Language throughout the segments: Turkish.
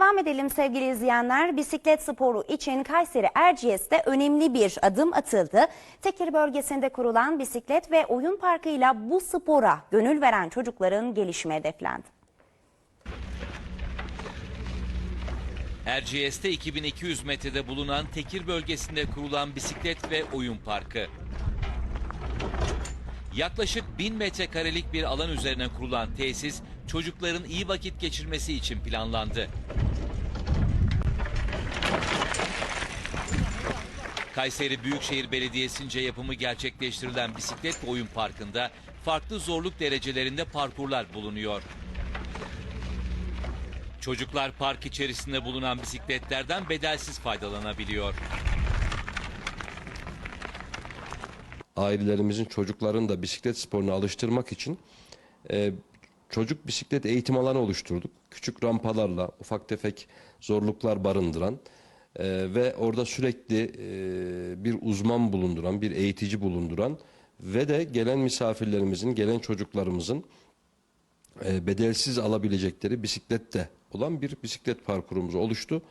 devam edelim sevgili izleyenler. Bisiklet sporu için Kayseri Erciyes'te önemli bir adım atıldı. Tekir bölgesinde kurulan bisiklet ve oyun parkıyla bu spora gönül veren çocukların gelişimi hedeflendi. Erciyes'te 2200 metrede bulunan Tekir bölgesinde kurulan bisiklet ve oyun parkı. Yaklaşık 1000 metrekarelik bir alan üzerine kurulan tesis çocukların iyi vakit geçirmesi için planlandı. Kayseri Büyükşehir Belediyesi'nce yapımı gerçekleştirilen bisiklet oyun parkında farklı zorluk derecelerinde parkurlar bulunuyor. Çocuklar park içerisinde bulunan bisikletlerden bedelsiz faydalanabiliyor. ailelerimizin çocuklarını da bisiklet sporuna alıştırmak için e, çocuk bisiklet eğitim alanı oluşturduk. Küçük rampalarla ufak tefek zorluklar barındıran e, ve orada sürekli e, bir uzman bulunduran, bir eğitici bulunduran ve de gelen misafirlerimizin, gelen çocuklarımızın e, bedelsiz alabilecekleri bisiklette olan bir bisiklet parkurumuz oluştu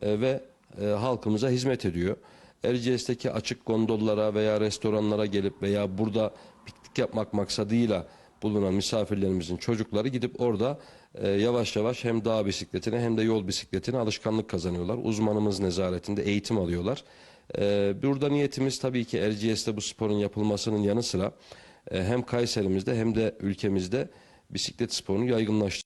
E, ve e, halkımıza hizmet ediyor. Erciyes'teki açık gondollara veya restoranlara gelip veya burada piknik yapmak maksadıyla bulunan misafirlerimizin çocukları gidip orada e, yavaş yavaş hem dağ bisikletine hem de yol bisikletine alışkanlık kazanıyorlar. Uzmanımız nezaretinde eğitim alıyorlar. E, burada niyetimiz tabii ki Erciyes'te bu sporun yapılmasının yanı sıra e, hem Kayserimizde hem de ülkemizde bisiklet sporunu yaygınlaştırmak.